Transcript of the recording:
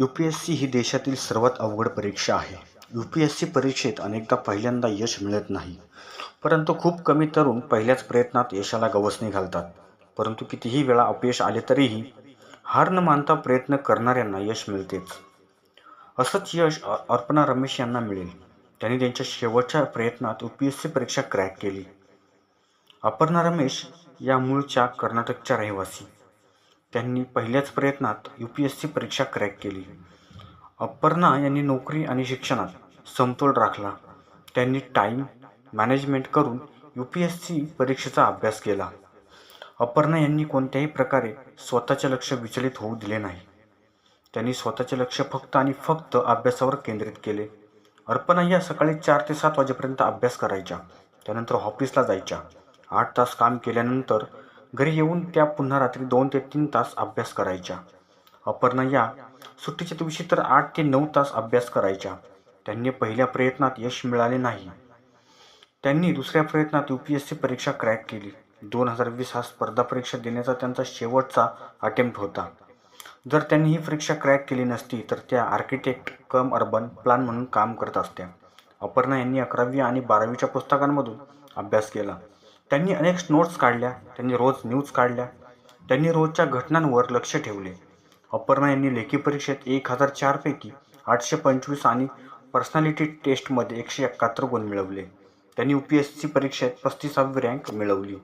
You P S C ही देशातील सर्वात अवघड परीक्षा आहे. यू पी एस सी परीक्षेत अनेकदा पहिल्यांदा यश मिळत नाही. परंतु खूप कमी तरुण पहिल्याच प्रयत्नात यशाला गवसणी घालतात. परंतु कितीही वेळा अपयश आले तरीही हार न मानता प्रयत्न करणाऱ्यांना यश मिळतेच. असंच यश अर्पणा रमेश यांना मिळेल. त्यांनी त्यांच्या शेवटच्या प्रयत्नात यू पी एस सी परीक्षा क्रॅक केली. अपर्णा रमेश या मूळच्या कर्नाटकच्या रहिवासी. त्यांनी पहिल्याच प्रयत्नात यू पी एस सी परीक्षा क्रॅक केली. अपर्णा यांनी नोकरी आणि शिक्षणात समतोल राखला. त्यांनी टाईम मॅनेजमेंट करून यू पी एस सी परीक्षेचा अभ्यास केला. अपर्णा यांनी कोणत्याही प्रकारे स्वतःचे लक्ष विचलित होऊ दिले नाही. त्यांनी स्वतःचे लक्ष फक्त आणि फक्त अभ्यासावर केंद्रित केले. अर्पणा या सकाळी चार ते सात वाजेपर्यंत अभ्यास करायच्या. त्यानंतर ऑफिसला जायच्या. आठ तास काम केल्यानंतर घरी येऊन त्या पुन्हा रात्री दोन ते तीन तास अभ्यास करायच्या. अपर्णा या सुट्टीच्या दिवशी तर आठ ते नऊ तास अभ्यास करायच्या. त्यांनी पहिल्या प्रयत्नात यश मिळाले नाही. त्यांनी दुसऱ्या प्रयत्नात यू पी एस सी परीक्षा क्रॅक केली. दोन हजार वीस हा स्पर्धा परीक्षा देण्याचा त्यांचा शेवटचा अटेम्प्ट होता. जर त्यांनी ही परीक्षा क्रॅक केली नसती तर त्या आर्किटेक्ट कम अर्बन प्लान म्हणून काम करत असत्या. अपर्णा यांनी अकरावी आणि बारावीच्या पुस्तकांमधून अभ्यास केला. त्यांनी अनेक नोट्स काढल्या. त्यांनी रोज न्यूज काढल्या. त्यांनी रोजच्या घटनांवर लक्ष ठेवले. अपर्णा यांनी लेखी परीक्षेत एक हजार चारपैकी आठशे पंचवीस आणि पर्सनॅलिटी टेस्टमध्ये एकशे एकाहत्तर गुण मिळवले. त्यांनी यू पी एस सी परीक्षेत पस्तीसावी रँक मिळवली.